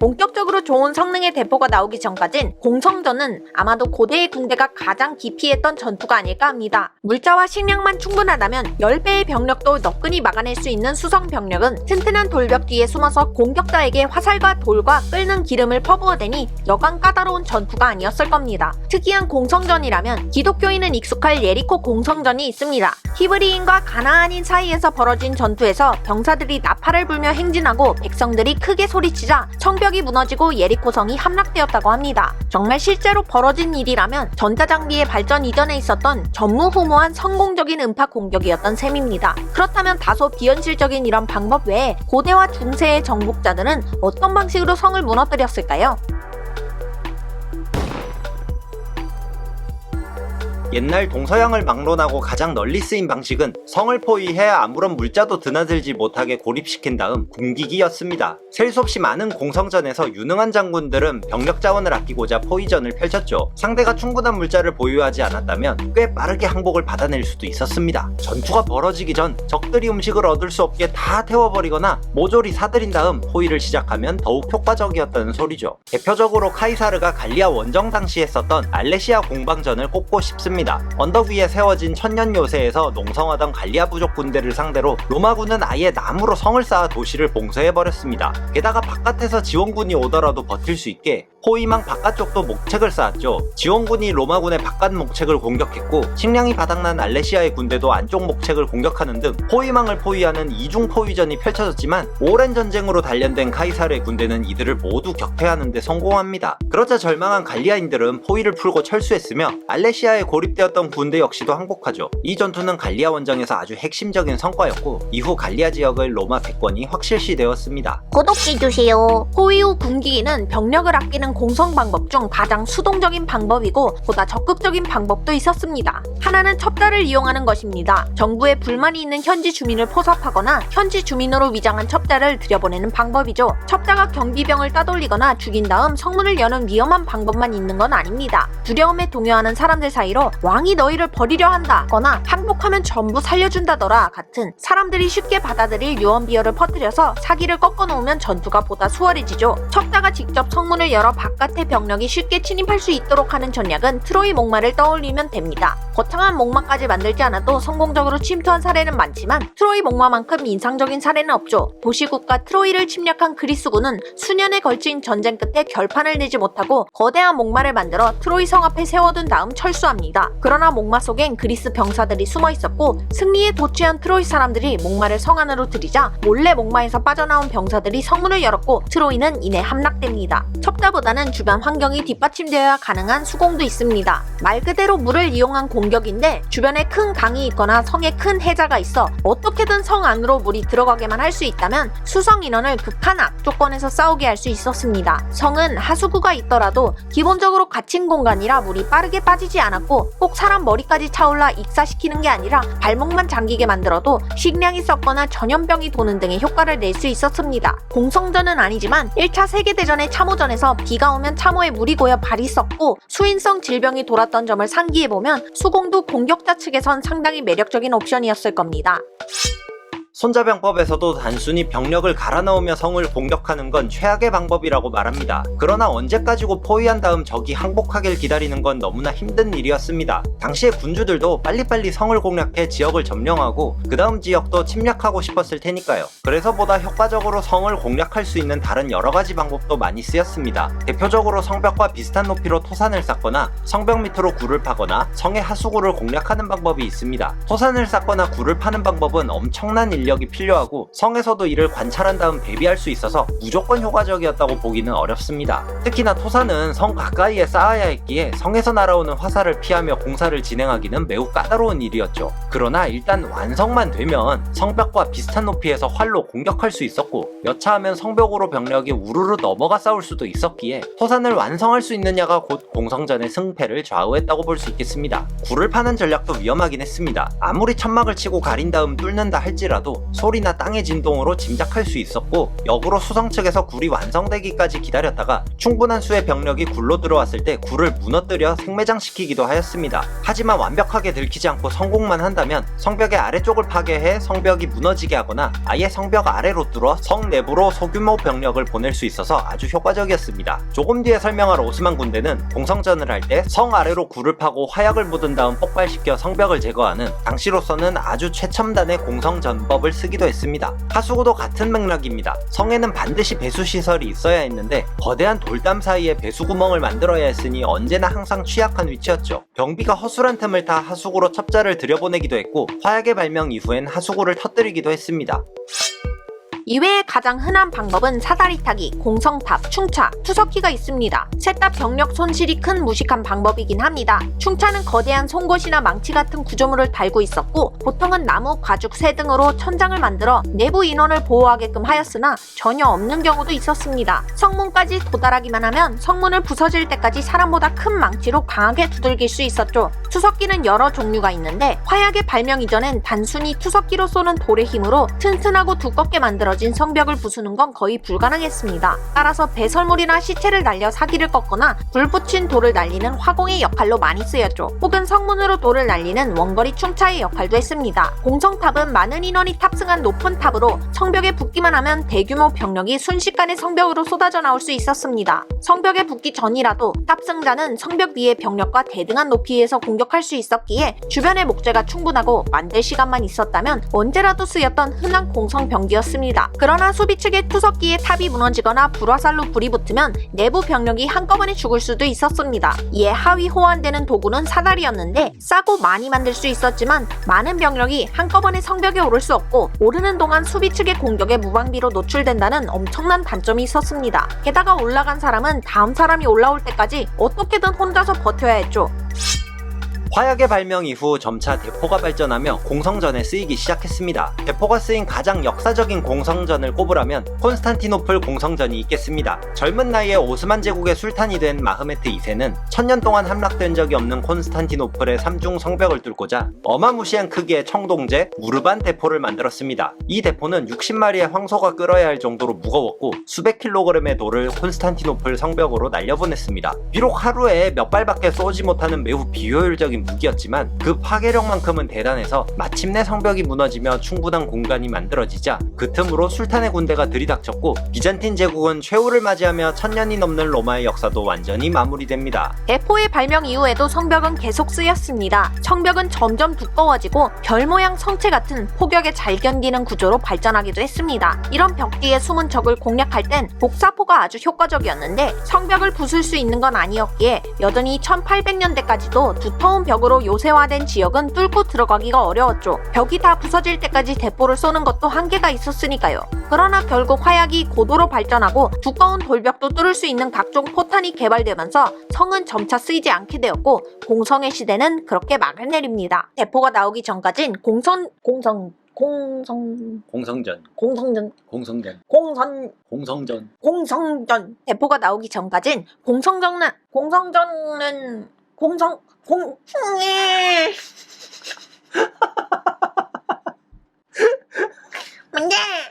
본격적으로 좋은 성능의 대포가 나오기 전까진 공성전은 아마도 고대의 군대가 가장 기피했던 전투가 아닐까 합니다. 물자와 식량만 충분하다면 10배의 병력도 너끈히 막아낼 수 있는 수성 병력은 튼튼한 돌벽 뒤에 숨어서 공격자에게 화살과 돌과 끓는 기름을 퍼부어대니 여간 까다로운 전투가 아니었을 겁니다. 특이한 공성전이라면 기독교인은 익숙할 예리코 공성전이 있습니다. 히브리인과 가나안인 사이에서 벌어진 전투에서 병사들이 나팔을 불며 행진하고 백성들이 크게 소리치자 성벽이 무너지고 예리코 성이 함락되었다고 합니다. 정말 실제로 벌어진 일이라면 전자장비의 발전 이전에 있었던 전무후무한 성공적인 음파 공격이었던 셈입니다. 그렇다면 다소 비현실적인 이런 방법 외에 고대와 중세의 정복자들은 어떤 방식으로 성을 무너뜨렸을까요? 옛날 동서양을 막론하고 가장 널리 쓰인 방식은 성을 포위해 아무런 물자도 드나들지 못하게 고립시킨 다음 굶기기였습니다. 셀 수 없이 많은 공성전에서 유능한 장군들은 병력 자원을 아끼고자 포위전을 펼쳤죠. 상대가 충분한 물자를 보유하지 않았다면 꽤 빠르게 항복을 받아낼 수도 있었습니다. 전투가 벌어지기 전 적들이 음식을 얻을 수 없게 다 태워버리거나 모조리 사들인 다음 포위를 시작하면 더욱 효과적이었다는 소리죠. 대표적으로 카이사르가 갈리아 원정 당시에 썼던 알레시아 공방전을 꼽고 싶습니다. 언덕 위에 세워진 천년 요새에서 농성하던 갈리아 부족 군대를 상대로 로마군은 아예 나무로 성을 쌓아 도시를 봉쇄해버렸습니다. 게다가 바깥에서 지원군이 오더라도 버틸 수 있게 포위망 바깥쪽도 목책을 쌓았죠. 지원군이 로마군의 바깥 목책을 공격했고 식량이 바닥난 알레시아의 군대도 안쪽 목책을 공격하는 등 포위망을 포위하는 이중 포위전이 펼쳐졌지만 오랜 전쟁으로 단련된 카이사르의 군대는 이들을 모두 격퇴하는 데 성공합니다. 그러자 절망한 갈리아인들은 포위를 풀고 철수했으며 알레시아에 고립되었던 군대 역시도 항복하죠. 이 전투는 갈리아 원정에서 아주 핵심적인 성과였고 이후 갈리아 지역의 로마 백권이 확실시 되었습니다. 구독해주세요. 포위 후 굶기기는 병력을 아끼는 공성 방법 중 가장 수동적인 방법이고 보다 적극적인 방법도 있었습니다. 하나는 첩자를 이용하는 것입니다. 정부에 불만이 있는 현지 주민을 포섭하거나 현지 주민으로 위장한 첩자를 들여보내는 방법이죠. 첩자가 경비병을 따돌리거나 죽인 다음 성문을 여는 위험한 방법만 있는 건 아닙니다. 두려움에 동요하는 사람들 사이로 왕이 너희를 버리려 한다거나 항복하면 전부 살려준다더라 같은 사람들이 쉽게 받아들일 유언 비어를 퍼뜨려서 사기를 꺾어놓으면 전투가 보다 수월해지죠. 첩자가 직접 성문을 열어 바깥의 병력이 쉽게 침입할 수 있도록 하는 전략은 트로이 목마를 떠올리면 됩니다. 거창한 목마까지 만들지 않아도 성공적으로 침투한 사례는 많지만 트로이 목마만큼 인상적인 사례는 없죠. 도시국가 트로이를 침략한 그리스군은 수년에 걸친 전쟁 끝에 결판을 내지 못하고 거대한 목마를 만들어 트로이 성 앞에 세워둔 다음 철수합니다. 그러나 목마 속엔 그리스 병사들이 숨어 있었고 승리에 도취한 트로이 사람들이 목마를 성 안으로 들이자 몰래 목마에서 빠져나온 병사들이 성문을 열었고 트로이는 이내 함락됩니다. 첩자보다 는 주변 환경이 뒷받침되어야 가능한 수공도 있습니다. 말 그대로 물을 이용한 공격인데 주변에 큰 강이 있거나 성에 큰 해자가 있어 어떻게든 성 안으로 물이 들어가게만 할 수 있다면 수성 인원을 극한 악조건에서 싸우게 할 수 있었습니다. 성은 하수구가 있더라도 기본적으로 갇힌 공간이라 물이 빠르게 빠지지 않았고 꼭 사람 머리까지 차올라 익사시키는 게 아니라 발목만 잠기게 만들어도 식량이 썩거나 전염병이 도는 등의 효과를 낼 수 있었습니다. 공성전은 아니지만 1차 세계대전의 참호전에서 비가 오면 참호에 물이 고여 발이 썩고 수인성 질병이 돌았던 점을 상기해보면 수공도 공격자 측에선 상당히 매력적인 옵션이었을 겁니다. 손자병법에서도 단순히 병력을 갈아 넣으며 성을 공격하는 건 최악의 방법이라고 말합니다. 그러나 언제까지고 포위한 다음 적이 항복하길 기다리는 건 너무나 힘든 일이었습니다. 당시의 군주들도 빨리빨리 성을 공략해 지역을 점령하고 그 다음 지역도 침략하고 싶었을 테니까요. 그래서 보다 효과적으로 성을 공략할 수 있는 다른 여러 가지 방법도 많이 쓰였습니다. 대표적으로 성벽과 비슷한 높이로 토산을 쌓거나 성벽 밑으로 굴을 파거나 성의 하수구를 공략하는 방법이 있습니다. 토산을 쌓거나 굴을 파는 방법은 엄청난 인력 이 필요하고 성에서도 이를 관찰한 다음 대비할 수 있어서 무조건 효과적이었다고 보기는 어렵습니다. 특히나 토산은 성 가까이에 쌓아야 했기에 성에서 날아오는 화살을 피하며 공사를 진행하기는 매우 까다로운 일이었죠. 그러나 일단 완성만 되면 성벽과 비슷한 높이에서 활로 공격할 수 있었고 여차하면 성벽으로 병력이 우르르 넘어가 싸울 수도 있었기에 토산을 완성할 수 있느냐가 곧 공성전의 승패를 좌우했다고 볼 수 있겠습니다. 굴을 파는 전략도 위험하긴 했습니다. 아무리 천막을 치고 가린 다음 뚫는다 할지라도 소리나 땅의 진동으로 짐작할 수 있었고 역으로 수성 측에서 굴이 완성되기까지 기다렸다가 충분한 수의 병력이 굴로 들어왔을 때 굴을 무너뜨려 생매장시키기도 하였습니다. 하지만 완벽하게 들키지 않고 성공만 한다면 한다면 성벽의 아래쪽을 파괴해 성벽이 무너지게 하거나 아예 성벽 아래로 뚫어 성 내부로 소규모 병력을 보낼 수 있어서 아주 효과적이었습니다. 조금 뒤에 설명할 오스만 군대는 공성전을 할 때 성 아래로 굴을 파고 화약을 묻은 다음 폭발시켜 성벽을 제거하는 당시로서는 아주 최첨단의 공성전법을 쓰기도 했습니다. 하수구도 같은 맥락입니다. 성에는 반드시 배수 시설이 있어야 했는데 거대한 돌담 사이에 배수 구멍을 만들어야 했으니 언제나 항상 취약한 위치였죠. 병비가 허술한 틈을 타 하수구로 첩자를 들여보내기 도 했고 화약의 발명 이후엔 하수구를 터뜨리기도 했습니다. 이외에 가장 흔한 방법은 사다리 타기, 공성탑, 충차, 투석기가 있습니다. 셋 다 병력 손실이 큰 무식한 방법이긴 합니다. 충차는 거대한 송곳이나 망치 같은 구조물을 달고 있었고 보통은 나무, 가죽, 쇠 등으로 천장을 만들어 내부 인원을 보호하게끔 하였으나 전혀 없는 경우도 있었습니다. 성문까지 도달하기만 하면 성문을 부서질 때까지 사람보다 큰 망치로 강하게 두들길 수 있었죠. 투석기는 여러 종류가 있는데 화약의 발명 이전엔 단순히 투석기로 쏘는 돌의 힘으로 튼튼하고 두껍게 만들어진 성벽을 부수는 건 거의 불가능했습니다. 따라서 배설물이나 시체를 날려 사기를 꺾거나 불 붙인 돌을 날리는 화공의 역할로 많이 쓰였죠. 혹은 성문으로 돌을 날리는 원거리 충차의 역할도 했습니다. 공성탑은 많은 인원이 탑승한 높은 탑으로 성벽에 붙기만 하면 대규모 병력이 순식간에 성벽으로 쏟아져 나올 수 있었습니다. 성벽에 붙기 전이라도 탑승자는 성벽 위의 병력과 대등한 높이에서 공격할 수 있었기에 주변의 목재가 충분하고 만들 시간만 있었다면 언제라도 쓰였던 흔한 공성 병기였습니다. 그러나 수비 측의 투석기에 탑이 무너지거나 불화살로 불이 붙으면 내부 병력이 한꺼번에 죽을 수도 있었습니다. 이에 하위 호환되는 도구는 사다리였는데 싸고 많이 만들 수 있었지만 많은 병력이 한꺼번에 성벽에 오를 수 없고 오르는 동안 수비 측의 공격에 무방비로 노출된다는 엄청난 단점이 있었습니다. 게다가 올라간 사람은 다음 사람이 올라올 때까지 어떻게든 혼자서 버텨야 했죠. 화약의 발명 이후 점차 대포가 발전하며 공성전에 쓰이기 시작했습니다. 대포가 쓰인 가장 역사적인 공성전을 꼽으라면 콘스탄티노플 공성전이 있겠습니다. 젊은 나이에 오스만 제국의 술탄이 된 마흐메트 2세는 천년 동안 함락된 적이 없는 콘스탄티노플의 삼중 성벽을 뚫고자 어마무시한 크기의 청동제 무르반 대포를 만들었습니다. 이 대포는 60마리의 황소가 끌어야 할 정도로 무거웠고 수백 킬로그램의 돌을 콘스탄티노플 성벽으로 날려보냈습니다. 비록 하루에 몇 발밖에 쏘지 못하는 매우 비효율적인 무기였지만 그 파괴력만큼은 대단해서 마침내 성벽이 무너지며 충분한 공간이 만들어지자 그 틈으로 술탄의 군대가 들이닥쳤고 비잔틴 제국은 최후를 맞이하며 천년이 넘는 로마의 역사도 완전히 마무리됩니다. 대포의 발명 이후에도 성벽은 계속 쓰였습니다. 성벽은 점점 두꺼워지고 별 모양 성체 같은 폭격에 잘 견디는 구조로 발전하기도 했습니다. 이런 벽 뒤에 숨은 적을 공략할 땐 복사포가 아주 효과적이었는데 성벽을 부술 수 있는 건 아니었기에 여전히 1800년대까지도 두터운 벽으로 요새화된 지역은 뚫고 들어가기가 어려웠죠. 벽이 다 부서질 때까지 대포를 쏘는 것도 한계가 있었으니까요. 그러나 결국 화약이 고도로 발전하고 두꺼운 돌벽도 뚫을 수 있는 각종 포탄이 개발되면서 성은 점차 쓰이지 않게 되었고 공성의 시대는 그렇게 막을 내립니다. 대포가 나오기 전까진 공성 공성 공성 공성전, 공성전 공성전, 공선 공성전. 공성전 대포가 나오기 전까진 공성전은 공성전은 공정 공 공예 문제